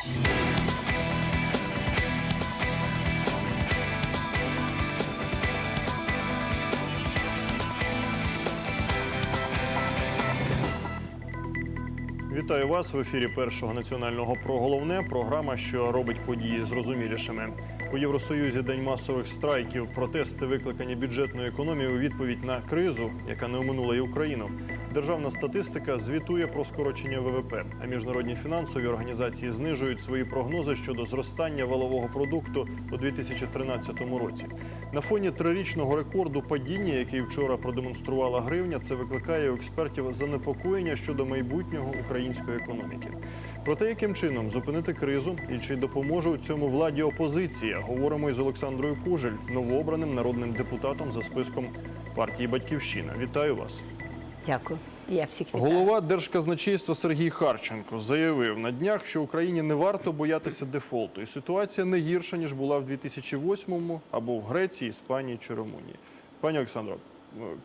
Вітаю вас в ефірі першого національного про головне. Програма, що робить події зрозумілішими. У Євросоюзі день масових страйків, протести, викликані бюджетною економією у відповідь на кризу, яка не оминула і Україну. Державна статистика звітує про скорочення ВВП, а міжнародні фінансові організації знижують свої прогнози щодо зростання валового продукту у 2013 році. На фоні трирічного рекорду падіння, який вчора продемонструвала гривня, це викликає у експертів занепокоєння щодо майбутнього української економіки. Про те, яким чином зупинити кризу і чи допоможе у цьому владі опозиція, говоримо із Олександрою Кужель, новообраним народним депутатом за списком партії Батьківщина. Вітаю вас. Дякую. Я всіх вітаю. Голова держказначейства Сергій Харченко заявив на днях, що Україні не варто боятися дефолту, і ситуація не гірша ніж була в 2008-му або в Греції, Іспанії чи Румунії. Пані Олександро,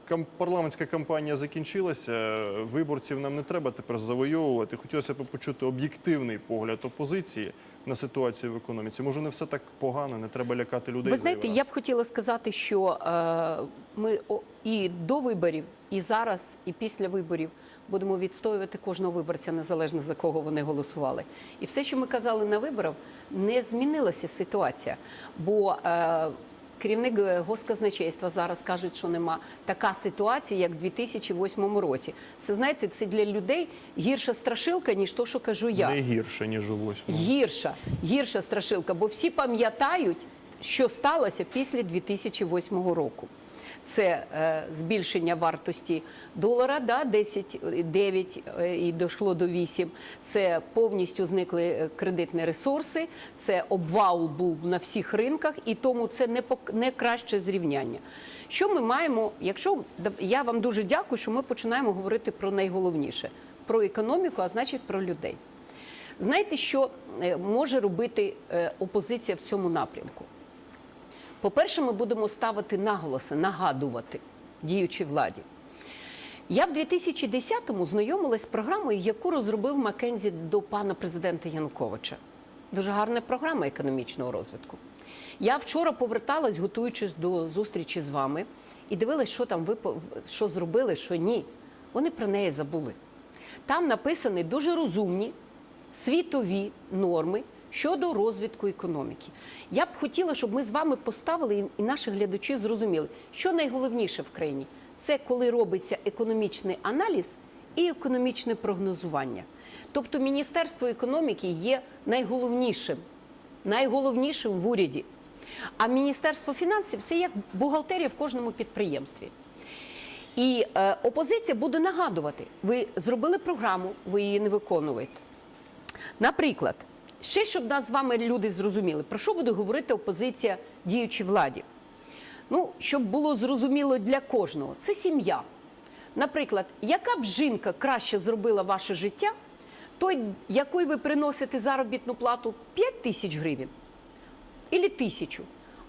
кам- парламентська кампанія закінчилася. Виборців нам не треба тепер завойовувати. Хотілося б почути об'єктивний погляд опозиції на ситуацію в економіці. Може, не все так погано, не треба лякати людей. Ви знаєте, я б хотіла сказати, що е, ми і до виборів, і зараз, і після виборів будемо відстоювати кожного виборця незалежно за кого вони голосували. І все, що ми казали на виборах, не змінилася ситуація. Бо е, керівник госказначейства зараз каже, що нема така ситуація, як в 2008 році. Це знаєте, це для людей гірша страшилка, ніж то, що кажу я. не гірше ніж у восьмому. Гірша, гірша страшилка, бо всі пам'ятають, що сталося після 2008 року. Це е, збільшення вартості долара, да, 10, е, 9 і дійшло до 8. Це повністю зникли е, кредитні ресурси, це обвал був на всіх ринках, і тому це не, не краще зрівняння. Що ми маємо, якщо я вам дуже дякую, що ми починаємо говорити про найголовніше про економіку, а значить про людей. Знаєте, що може робити опозиція в цьому напрямку? По-перше, ми будемо ставити наголоси, нагадувати діючій владі. Я в 2010-му знайомилась з програмою, яку розробив Маккензі до пана президента Януковича. Дуже гарна програма економічного розвитку. Я вчора поверталась, готуючись до зустрічі з вами, і дивилась, що там ви що зробили, що ні. Вони про неї забули. Там написані дуже розумні світові норми щодо розвитку економіки. Я б хотіла, щоб ми з вами поставили і- наші глядачі зрозуміли, що найголовніше в країні це коли робиться економічний аналіз і економічне прогнозування. Тобто Міністерство економіки є найголовнішим, найголовнішим в уряді. А Міністерство фінансів це як бухгалтерія в кожному підприємстві. І е, опозиція буде нагадувати: ви зробили програму, ви її не виконуєте. Наприклад, ще щоб нас з вами люди зрозуміли, про що буде говорити опозиція діючій владі. Ну, щоб було зрозуміло для кожного, це сім'я. Наприклад, яка б жінка краще зробила ваше життя, той, якої ви приносите заробітну плату 5 тисяч гривень, і тисячу,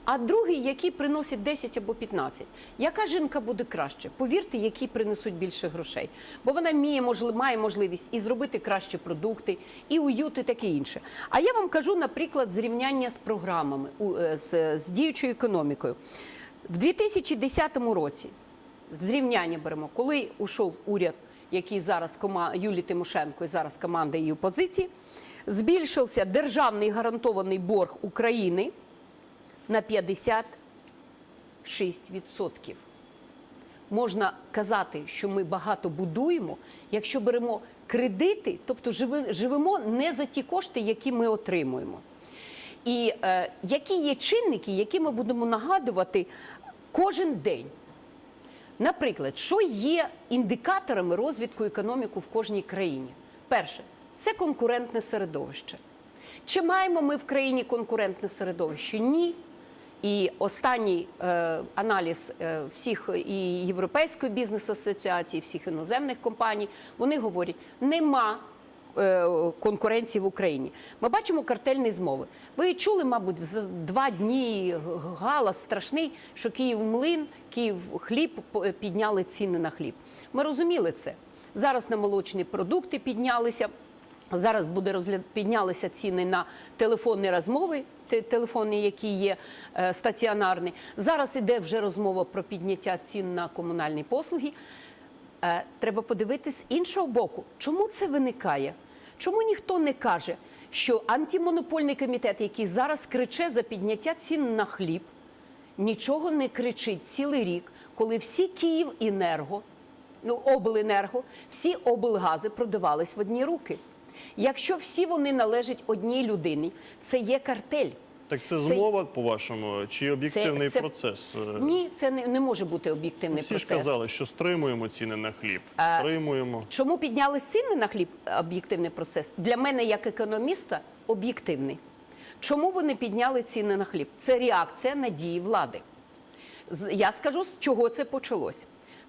а другий, який приносить 10 або 15. Яка жінка буде краще? Повірте, які принесуть більше грошей. Бо вона вміє, має можливість і зробити кращі продукти, і уют, і таке інше. А я вам кажу, наприклад, зрівняння з програмами, е, з, з діючою економікою. В 2010 році зрівняння беремо, коли ушов уряд, який зараз кома Юлії Тимошенко і зараз команда її опозиції, збільшився державний гарантований борг України на 56%. Можна казати, що ми багато будуємо, якщо беремо кредити, тобто живемо не за ті кошти, які ми отримуємо. І е, які є чинники, які ми будемо нагадувати кожен день. Наприклад, що є індикаторами розвитку економіки в кожній країні? Перше, це конкурентне середовище. Чи маємо ми в країні конкурентне середовище? Ні. І останній е, аналіз е, всіх і Європейської бізнес-асоціації, всіх іноземних компаній, вони говорять, нема е, конкуренції в Україні. Ми бачимо картельні змови. Ви чули, мабуть, за два дні галас страшний, що Київ млин, Київ хліб підняли ціни на хліб. Ми розуміли це. Зараз на молочні продукти піднялися. Зараз буде розгляд піднялися ціни на телефонні розмови, телефони, які є е, стаціонарні. Зараз іде вже розмова про підняття цін на комунальні послуги. Е, треба подивитись іншого боку, чому це виникає? Чому ніхто не каже, що антимонопольний комітет, який зараз криче за підняття цін на хліб, нічого не кричить цілий рік, коли всі Київенерго, ну обленерго, всі облгази продавались в одні руки. Якщо всі вони належать одній людині, це є картель. Так це змова, по-вашому, чи об'єктивний це- процес? Е, Ні, це не, не може бути об'єктивний процес. Всі ж казали, що стримуємо ціни на хліб. А, Стримуємо. Чому підняли ціни на хліб? Об'єктивний процес для мене, як економіста, об'єктивний. Чому вони підняли ціни на хліб? Це реакція на дії влади. Я скажу, з чого це почалось.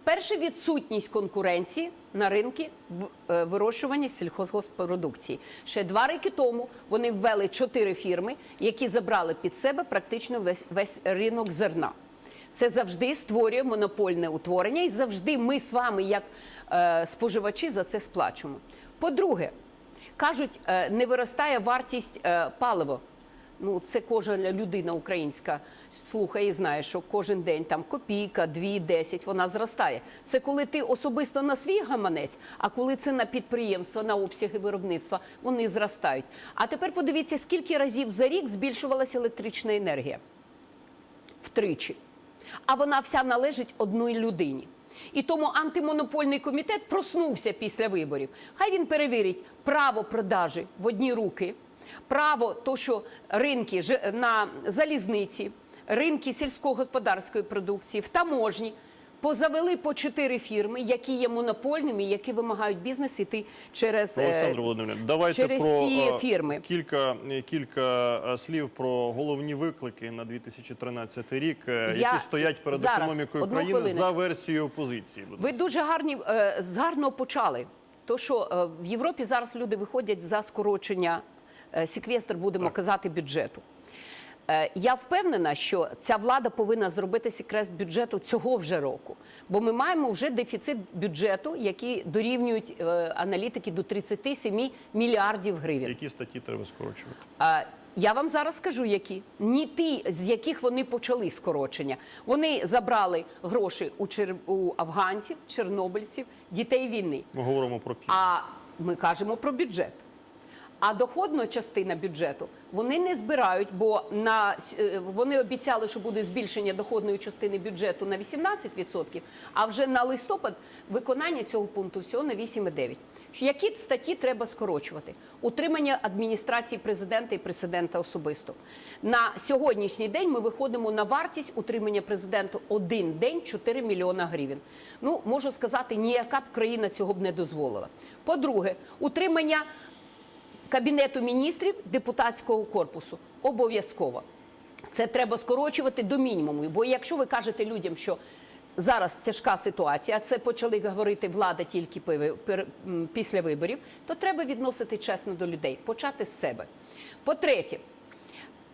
Перше відсутність конкуренції на ринки е, вирощування сільхозпродукції. Ще два роки тому вони ввели чотири фірми, які забрали під себе практично весь, весь ринок зерна. Це завжди створює монопольне утворення, і завжди ми з вами, як е, споживачі, за це сплачуємо. По-друге, кажуть, е, не виростає вартість е, палива. Ну, це кожна людина українська слухає і знає, що кожен день там копійка, дві, десять, вона зростає. Це коли ти особисто на свій гаманець, а коли це на підприємства, на обсяги виробництва, вони зростають. А тепер подивіться, скільки разів за рік збільшувалася електрична енергія втричі. А вона вся належить одній людині. І тому антимонопольний комітет проснувся після виборів. Хай він перевірить право продажі в одні руки, право то, що ринки на залізниці, ринки сільськогосподарської продукції, в таможні позавели по чотири фірми, які є монопольними, які вимагають бізнес іти через е, Олександр Володимирович, давайте через про ці е, фірми. кілька кілька е, слів про головні виклики на 2013 рік, Я які стоять перед зараз, економікою країни хвилиночку. за версією опозиції. будь Ви дуже гарні з гарно почали. То, що в Європі зараз люди виходять за скорочення секвестр, будемо казати, бюджету. Е, Я впевнена, що ця влада повинна зробити секрест бюджету цього вже року, бо ми маємо вже дефіцит бюджету, який дорівнюють е, аналітики до 37 мільярдів гривень. Які статті треба скорочувати? Я вам зараз скажу, які ні ті, з яких вони почали скорочення. Вони забрали гроші у чер... у афганців, чорнобильців, дітей війни. Ми говоримо про пів. А ми кажемо про бюджет. А доходна частина бюджету вони не збирають, бо на е, вони обіцяли, що буде збільшення доходної частини бюджету на 18%, а вже на листопад виконання цього пункту всього на 8,9%. Які статті треба скорочувати? Утримання адміністрації президента і президента особисто. На сьогоднішній день ми виходимо на вартість утримання президента один день 4 мільйона гривень. Ну можу сказати, ніяка б країна цього б не дозволила. По-друге, утримання Кабінету міністрів депутатського корпусу обов'язково. Це треба скорочувати до мінімуму. Бо якщо ви кажете людям, що зараз тяжка ситуація, це почали говорити влада тільки після виборів, то треба відносити чесно до людей, почати з себе. По-третє,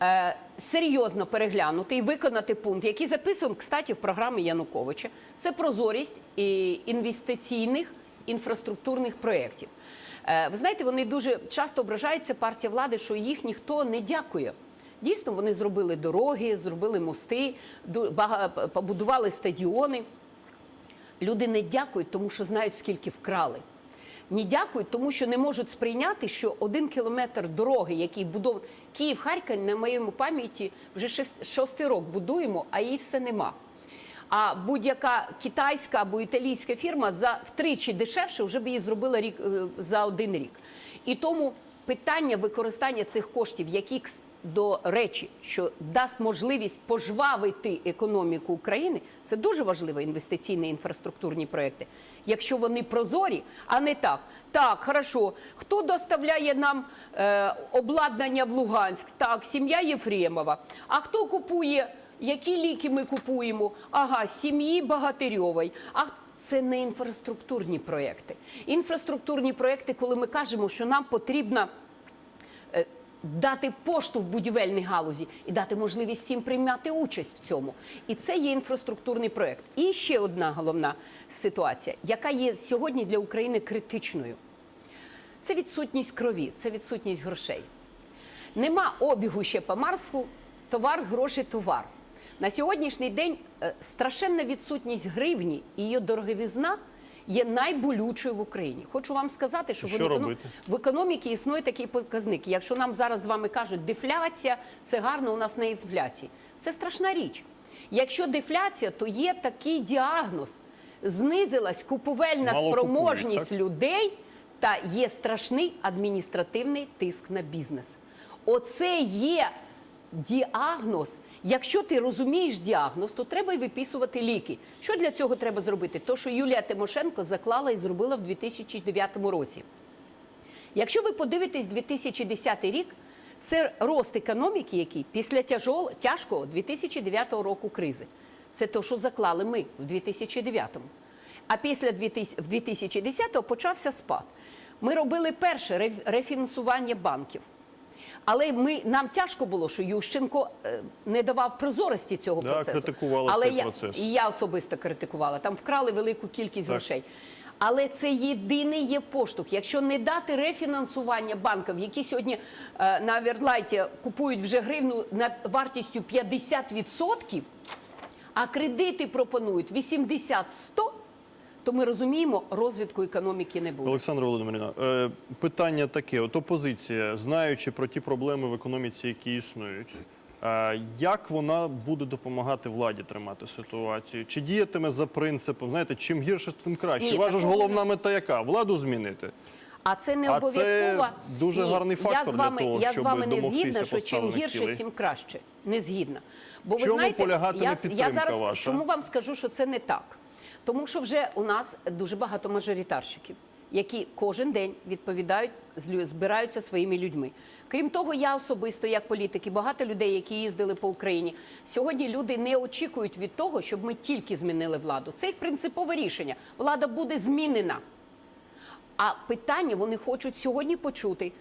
е, серйозно переглянути і виконати пункт, який записаний, кстати, в програмі Януковича. Це прозорість інвестиційних інфраструктурних проєктів. Е, Ви знаєте, вони дуже часто ображаються партія влади, що їх ніхто не дякує. Дійсно, вони зробили дороги, зробили мости, ду- побудували стадіони. Люди не дякують, тому що знають, скільки вкрали. Не дякують, тому що не можуть сприйняти, що один кілометр дороги, який будов Київ Харків, на моєму пам'яті вже шостий рок будуємо, а її все нема. А будь-яка китайська або італійська фірма за втричі дешевше вже б її зробила рік е, за один рік. І тому питання використання цих коштів, які до речі, що дасть можливість пожвавити економіку України, це дуже важливі інвестиційні інфраструктурні проекти. Якщо вони прозорі, а не так. Так, хорошо, хто доставляє нам е, обладнання в Луганськ? Так, сім'я Єфремова. А хто купує? Які ліки ми купуємо? Ага, сім'ї Багатирьової. А це не інфраструктурні проекти. Інфраструктурні проекти, коли ми кажемо, що нам потрібна е, дати поштовх будівельній галузі і дати можливість всім приймати участь в цьому. І це є інфраструктурний проект. І ще одна головна ситуація, яка є сьогодні для України критичною. це відсутність крові, це відсутність грошей. Нема обігу ще по Марсу, товар, гроші, товар. На сьогоднішній день е, страшенна відсутність гривні і її дороговізна є найболючою в Україні. Хочу вам сказати, що, Що в, економ- в економіці існує такий показник. Якщо нам зараз з вами кажуть, дефляція це гарно, у нас не інфляції. Це страшна річ. Якщо дефляція, то є такий діагноз. Знизилась купувельна Мало спроможність так? людей та є страшний адміністративний тиск на бізнес. Оце є діагноз. Якщо ти розумієш діагноз, то треба й виписувати ліки. Що для цього треба зробити? То, що Юлія Тимошенко заклала і зробила в 2009 році. Якщо ви подивитесь 2010 рік, це рост економіки, який після тяжол, тяжкого 2009 року кризи. Це те, що заклали ми в 2009-му. А після 2010-го почався спад. Ми робили перше рефінансування банків. Але ми, нам тяжко було, що Ющенко е, не давав прозорості цього Да, процесу. критикували Але цей я, процес. І я особисто критикувала. Там вкрали велику кількість Так. грошей. Але це єдиний є поштовх. Якщо не дати рефінансування банків, які сьогодні е, на Вердлайті купують вже гривну на вартістю 50%, а кредити пропонують 80-100%, то ми розуміємо, розвитку економіки не буде. Олександра Володимирівна, е, питання таке: от опозиція, знаючи про ті проблеми в економіці, які існують, е, як вона буде допомагати владі тримати ситуацію? Чи діятиме за принципом, знаєте, чим гірше, тим краще? Ні, Ваша ж головна мета яка? Владу змінити? А це не обов'язково. дуже гарний фактор я з вами, для того, я з вами не згідна, що чим гірше, цілей. тим краще. Не згідна. Бо ви Чому знаєте, я, я зараз ваша? чому вам скажу, що це не так? Тому що вже у нас дуже багато мажоритарщиків, які кожен день відповідають, збираються своїми людьми. Крім того, я особисто, як політик, і багато людей, які їздили по Україні, сьогодні люди не очікують від того, щоб ми тільки змінили владу. Це їх принципове рішення. Влада буде змінена. А питання вони хочуть сьогодні почути,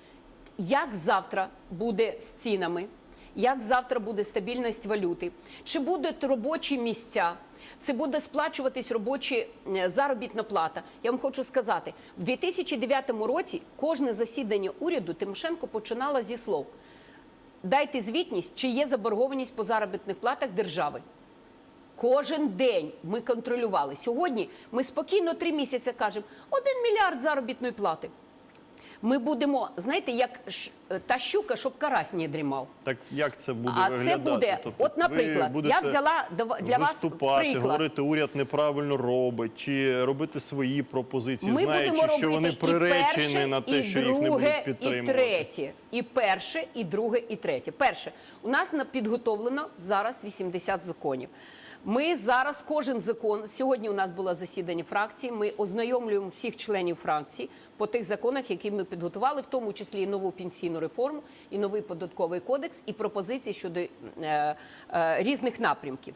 як завтра буде з цінами, як завтра буде стабільність валюти, чи будуть робочі місця, це буде сплачуватись робочі заробітна плата. Я вам хочу сказати, в 2009 році кожне засідання уряду Тимошенко починала зі слов: дайте звітність, чи є заборгованість по заробітних платах держави. Кожен день ми контролювали. Сьогодні ми спокійно три місяці кажемо один мільярд заробітної плати. Ми будемо, знаєте, як ш- та щука, щоб карась не дрімав. Так як це буде А виглядати? це буде, Тобто от, наприклад, я взяла для вас приклад. говорити, уряд неправильно робить, чи робити свої пропозиції, Ми знаючи, будемо що вони приречені перше, на те, і що друге, їх не будуть і підтримувати. третє, і перше, і друге, і третє. Перше, у нас на- підготовлено зараз 80 законів. Ми зараз кожен закон. Сьогодні у нас було засідання фракції. Ми ознайомлюємо всіх членів фракції по тих законах, які ми підготували, в тому числі і нову пенсійну реформу, і новий податковий кодекс, і пропозиції щодо е, е, різних напрямків.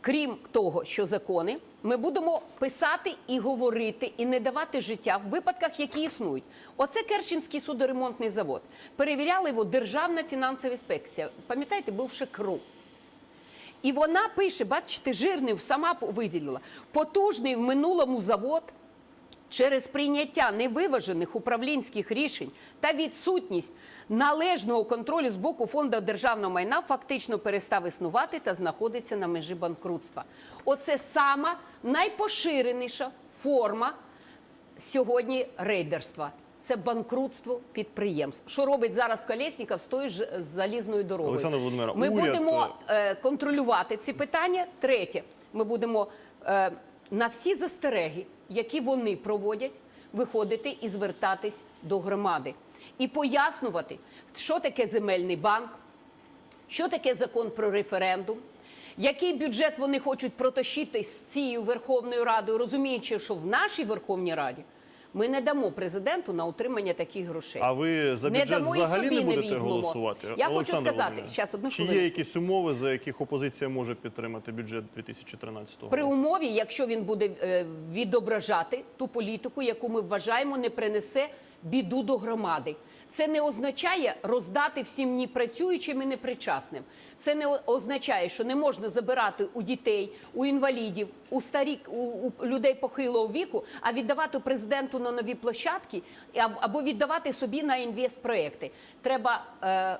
Крім того, що закони, ми будемо писати і говорити, і не давати життя в випадках, які існують. Оце Керченський судоремонтний завод. Перевіряли його Державна фінансова інспекція. Пам'ятаєте, був ще КРУ. І вона пише: бачите, жирний сама виділила потужний в минулому завод. Через прийняття невиважених управлінських рішень та відсутність належного контролю з боку фонду державного майна фактично перестав існувати та знаходиться на межі банкрутства. Оце сама найпоширеніша форма сьогодні рейдерства. Це банкрутство підприємств. Що робить зараз Колєсніков з тою ж з залізною дорогою? Олександр Володимирович, Ми уряд, будемо е, контролювати ці питання. Третє, ми будемо е, на всі застереги, які вони проводять, виходити і звертатись до громади і пояснювати, що таке земельний банк, що таке закон про референдум, який бюджет вони хочуть протащити з цією Верховною Радою, розуміючи, що в нашій Верховній Раді ми не дамо президенту на утримання таких грошей. А ви за Не бюджет дамо взагалі не не будете візьмемо. голосувати? Я хочу сказати, щас, одну чи є якісь умови, за яких опозиція може підтримати бюджет 2013 року? При умові, якщо він буде е, відображати ту політику, яку ми вважаємо, не принесе біду до громади. Це не означає роздати всім ні працюючим і непричасним. Це не означає, що не можна забирати у дітей, у інвалідів, у старі у, у людей похилого віку, а віддавати президенту на нові площадки або віддавати собі на інвестпроекти. Треба. Е,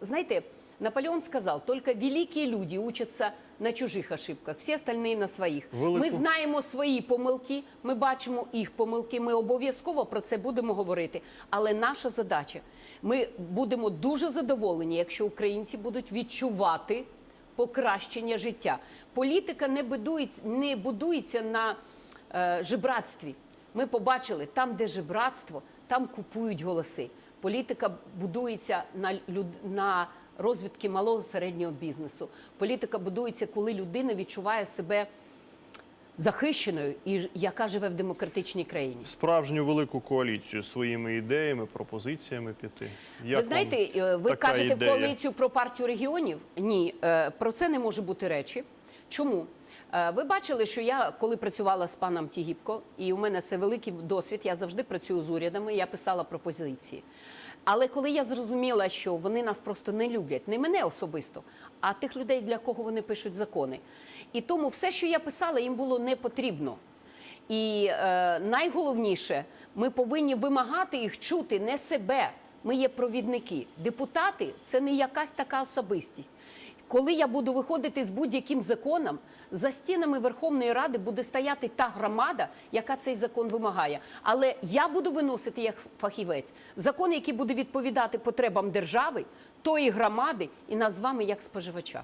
знаете, Наполеон сказал, только великие люди учатся на чужих ошибках, всі остальные на своїх. Велику- Ми знаємо свої помилки, ми бачимо їх помилки. Ми обов'язково про це будемо говорити. Але наша задача, ми будемо дуже задоволені, якщо українці будуть відчувати покращення життя. Політика не будується, не будується на е, жебратстві. Ми побачили, там, де жебратство, там купують голоси. Політика будується на, люд- на розвитки малого середнього бізнесу. Політика будується, коли людина відчуває себе захищеною і яка живе в демократичній країні. В справжню велику коаліцію своїми ідеями, пропозиціями піти. Як ви знаєте, е, ви кажете ідея? коаліцію про партію регіонів? Ні, е, про це не може бути речі. Чому? Е, Ви бачили, що я коли працювала з паном Тігіпко, і у мене це великий досвід. Я завжди працюю з урядами. Я писала пропозиції. Але коли я зрозуміла, що вони нас просто не люблять, не мене особисто, а тих людей, для кого вони пишуть закони. І тому все, що я писала, їм було не потрібно. І е, найголовніше, ми повинні вимагати їх чути не себе. Ми є провідники. Депутати це не якась така особистість. Коли я буду виходити з будь-яким законом, за стінами Верховної Ради буде стояти та громада, яка цей закон вимагає. Але я буду виносити як фахівець закон, який буде відповідати потребам держави, тої громади і нас з вами як споживача.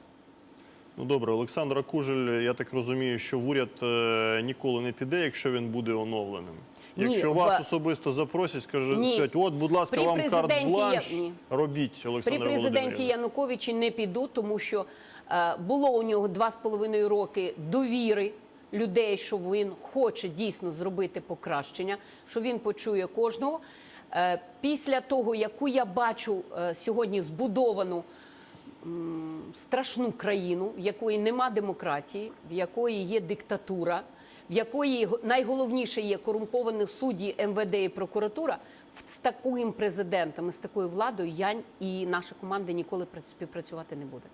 Ну добре, Олександра Кужель, я так розумію, що в уряд е, ніколи не піде, якщо він буде оновленим. Ні, Якщо в- вас особисто запросять, скажуть, Ні. скажуть, от, будь ласка, При вам президенті карт-бланш, я- ні. робіть, При президенті. Януковичі не піду, тому що е, було у нього два з половиною роки довіри людей, що він хоче дійсно зробити покращення, що він почує кожного. Е, після того, яку я бачу е, сьогодні збудовану м, страшну країну, в якої нема демократії, в якої є диктатура, в якої го- найголовніше є корумповані судді МВД і прокуратура. З таким президентом, з такою владою я і наша команда ніколи пра- співпрацювати не буде.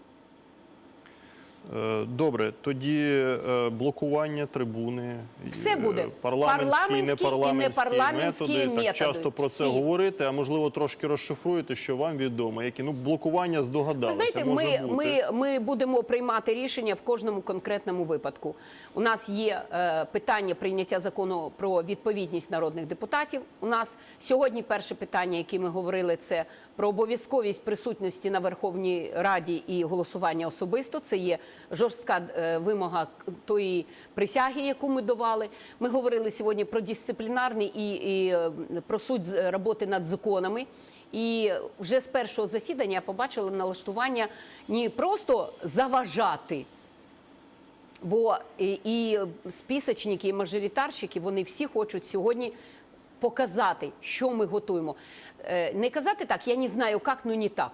Е, Добре, тоді е, блокування трибуни, Все е, буде. парламентські, Парламентські непарламентські непарламентські методи. методи. Так часто про це Всі. говорите, а можливо трошки розшифруєте, що вам відомо. Які ну блокування Ви знаєте, може ми, бути. ми, ми будемо приймати рішення в кожному конкретному випадку. У нас є е, питання прийняття закону про відповідність народних депутатів. У нас сьогодні перше питання, яке ми говорили, це про обов'язковість присутності на Верховній Раді і голосування особисто. Це є жорстка е, вимога тої присяги, яку ми давали. Ми говорили сьогодні про дисциплінарний і, і е, про суть роботи над законами. І вже з першого засідання я побачила налаштування не просто заважати, бо і, і списочники, і мажоритарщики, вони всі хочуть сьогодні показати, що ми готуємо. Е, Не казати так, я не знаю, як, ну не так.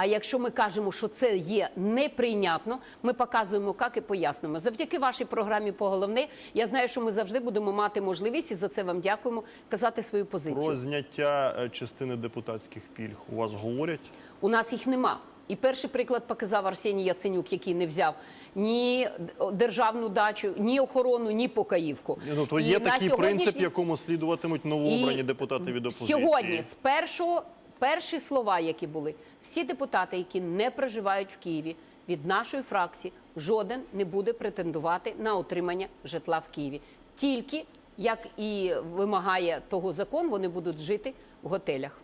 А якщо ми кажемо, що це є неприйнятно, ми показуємо, як і пояснимо. Завдяки вашій програмі по головне, я знаю, що ми завжди будемо мати можливість, і за це вам дякуємо, казати свою позицію. Про зняття е, частини депутатських пільг у вас говорять? У нас їх нема. І перший приклад показав Арсеній Яценюк, який не взяв ні державну дачу, ні охорону, ні покаївку. Ну то є на такий принцип, якому слідуватимуть новообрані І депутати від опозиції. Сьогодні з першого перші слова, які були, всі депутати, які не проживають в Києві, від нашої фракції жоден не буде претендувати на отримання житла в Києві. Тільки як і вимагає того закон, вони будуть жити в готелях.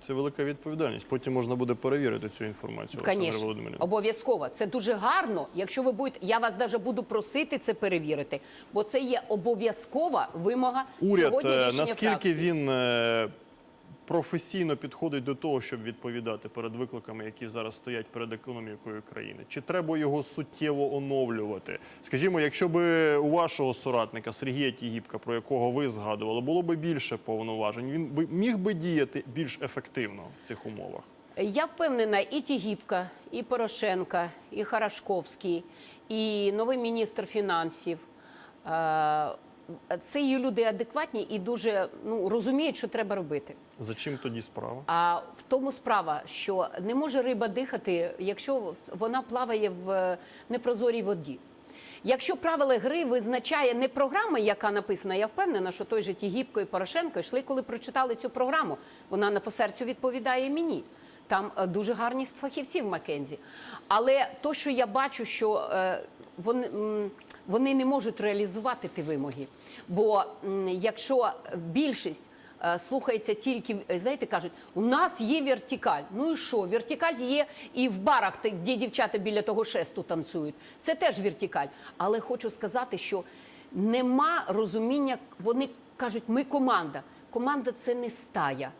Це велика відповідальність. Потім можна буде перевірити цю інформацію. Володимирівна. обов'язково. Це дуже гарно. Якщо ви будете, я вас навіть буду просити це перевірити, бо це є обов'язкова вимога Уряд сьогодні е, наскільки фракції. він е, професійно підходить до того, щоб відповідати перед викликами, які зараз стоять перед економікою країни? Чи треба його суттєво оновлювати? Скажімо, якщо би у вашого соратника Сергія Тігіпка, про якого ви згадували, було би більше повноважень, він би міг би діяти більш ефективно в цих умовах. Я впевнена, і Тігіпка, і Порошенка, і Харашковський, і новий міністр фінансів. Це є люди адекватні і дуже ну, розуміють, що треба робити. За чим тоді справа? А в тому справа, що не може риба дихати, якщо вона плаває в е, непрозорій воді. Якщо правила гри визначає не програма, яка написана, я впевнена, що той же Тігіпко і Порошенко йшли, коли прочитали цю програму. Вона на по серцю відповідає мені. Там е, дуже гарні фахівці в Маккензі. Але то, що я бачу, що е, вони, вони не можуть реалізувати ті вимоги. Бо якщо більшість е, слухається тільки, е, знаєте, кажуть, у нас є вертикаль. Ну і що? Вертикаль є і в барах, де дівчата біля того шесту танцюють. Це теж вертикаль. Але хочу сказати, що нема розуміння, вони кажуть, ми команда. Команда це не стая.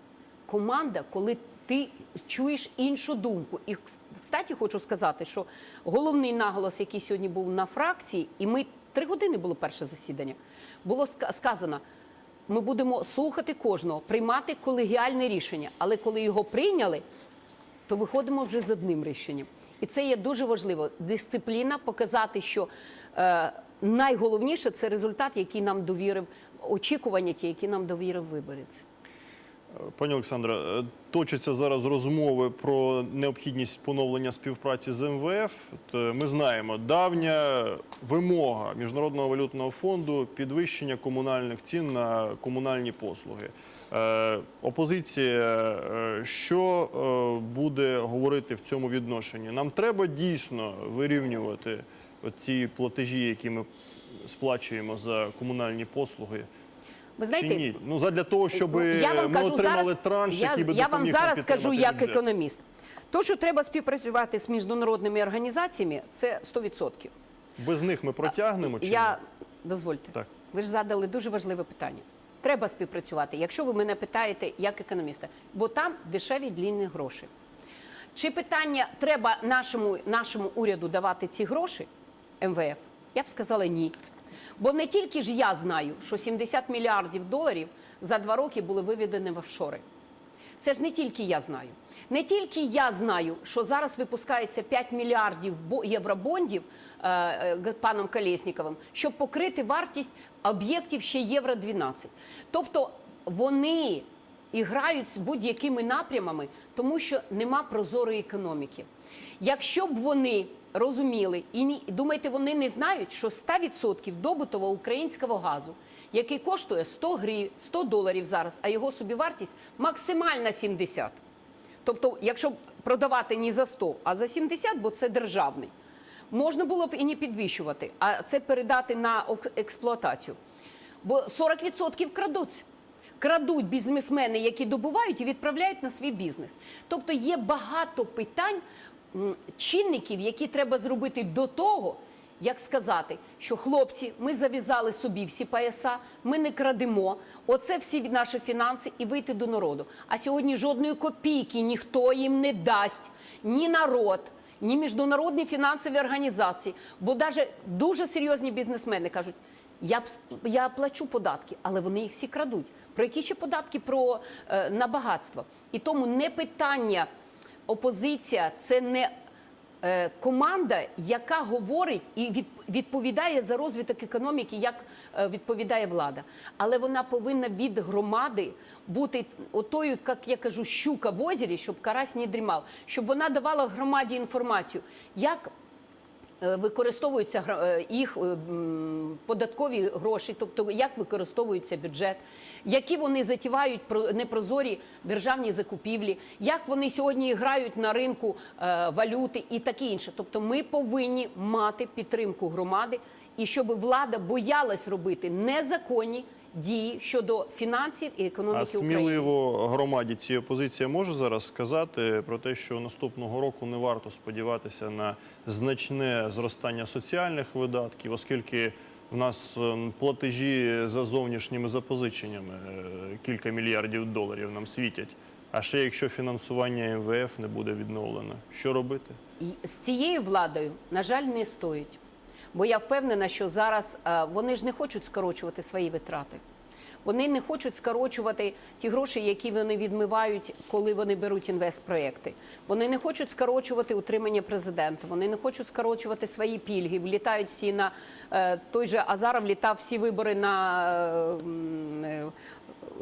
Команда, коли ти чуєш іншу думку. І кстати, хочу сказати, що головний наголос, який сьогодні був на фракції, і ми три години було перше засідання, було сказано. Ми будемо слухати кожного, приймати колегіальне рішення. Але коли його прийняли, то виходимо вже з одним рішенням. І це є дуже важливо. Дисципліна показати, що е, найголовніше це результат, який нам довірив, очікування ті, які нам довірив виборець. Пані Олександра, е, точаться зараз розмови про необхідність поновлення співпраці з МВФ. Е, Ми знаємо, давня вимога Міжнародного валютного фонду підвищення комунальних цін на комунальні послуги. Е, Опозиція що буде говорити в цьому відношенні? Нам треба дійсно вирівнювати ці платежі, які ми сплачуємо за комунальні послуги. Ви Чи знаєте, ні? Ну задля того, щоб Ну, я вам ми кажу отримали зараз, транш, я, який би я вам зараз скажу як бюджет. економіст. То, що треба співпрацювати з міжнародними організаціями, це 100%. Без них ми протягнемо чи Я ні? дозвольте. Так. Ви ж задали дуже важливе питання. Треба співпрацювати, якщо ви мене питаєте як економіста, бо там дешеві длінні гроші. Чи питання треба нашому, нашому уряду давати ці гроші МВФ? Я б сказала ні. Бо не тільки ж я знаю, що 70 мільярдів доларів за два роки були виведені в офшори. Це ж не тільки я знаю. Не тільки я знаю, що зараз випускається 5 мільярдів євробондів е, е, паном Колєсніковим, щоб покрити вартість об'єктів ще євро 12. Тобто вони і грають з будь-якими напрямами, тому що нема прозорої економіки. Якщо б вони розуміли і думаєте, вони не знають, що 100% добутого українського газу, який коштує 100 гривень, 100 доларів зараз, а його собівартість максимальна 70. Тобто, якщо продавати не за 100, а за 70, бо це державний, можна було б і не підвищувати, а це передати на експлуатацію. Бо 40% крадуться. Крадуть бізнесмени, які добувають і відправляють на свій бізнес. Тобто є багато питань, чинників, які треба зробити до того, як сказати, що хлопці, ми зав'язали собі всі пояса, ми не крадемо. Оце всі наші фінанси і вийти до народу. А сьогодні жодної копійки ніхто їм не дасть, ні народ. Ні міжнародні фінансові організації, бо навіть дуже серйозні бізнесмени кажуть, я я плачу податки, але вони їх всі крадуть. Про які ще податки про е, на багатство? І тому не питання опозиція це не е, команда, яка говорить і відповідає за розвиток економіки, як е, відповідає влада. Але вона повинна від громади бути отою, як я кажу, щука в озері, щоб карась не дрімав, щоб вона давала громаді інформацію, як використовуються гра- е, їх е, податкові гроші, тобто як використовується бюджет, які вони затівають про- непрозорі державні закупівлі, як вони сьогодні грають на ринку е, валюти і таке інше. Тобто ми повинні мати підтримку громади і щоб влада боялась робити незаконні дії щодо фінансів і А економіки України. сміливо громаді цієї опозиції може зараз сказати про те, що наступного року не варто сподіватися на значне зростання соціальних видатків, оскільки в нас ем, платежі за зовнішніми запозиченнями е, кілька мільярдів доларів нам світять. А ще якщо фінансування МВФ не буде відновлено, що робити? І з цією владою, на жаль, не стоїть. Бо я впевнена, що зараз е, вони ж не хочуть скорочувати свої витрати. Вони не хочуть скорочувати ті гроші, які вони відмивають, коли вони беруть інвестпроекти. Вони не хочуть скорочувати утримання президента. Вони не хочуть скорочувати свої пільги. Влітають всі на е, той же Азаров літав всі вибори на е,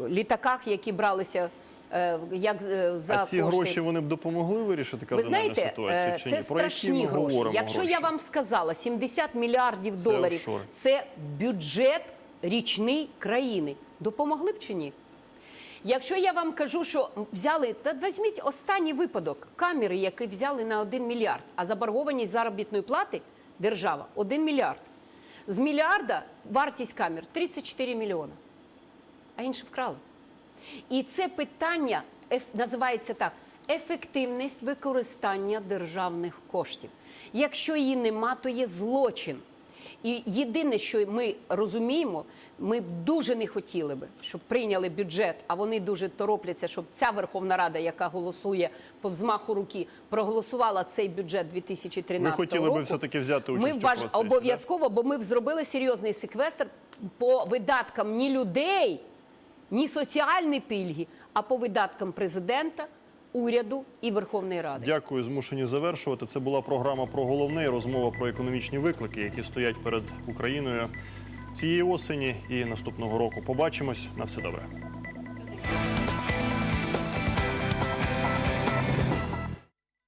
літаках, які бралися. Е, Як е, за а ці кошти. гроші вони б допомогли вирішити Ви кардинальну знаєте, ситуацію? е, Чи це ні? Про які ми гроші. говоримо Якщо гроші? я вам сказала 70 мільярдів Це доларів, офшори. це бюджет річний країни, допомогли б чи ні? Якщо я вам кажу, що взяли, та візьміть останній випадок камери, які взяли на 1 мільярд, а заборгованість заробітної плати держава 1 мільярд. З мільярда вартість камер 34 мільйони, а інші вкрали. І це питання називається так: ефективність використання державних коштів. Якщо її нема, то є злочин. І єдине, що ми розуміємо, ми б дуже не хотіли би, щоб прийняли бюджет, а вони дуже торопляться, щоб ця Верховна Рада, яка голосує по взмаху руки, проголосувала цей бюджет 2013 Ви хотіли року. би все-таки взяти участь Ми да? обов'язково, бо ми б зробили серйозний секвестр по видаткам ні людей, ні соціальні пільги, а по видаткам президента, уряду і Верховної Ради. Дякую, змушені завершувати. Це була програма про головне і розмова про економічні виклики, які стоять перед Україною цієї осені і наступного року. Побачимось на все добре.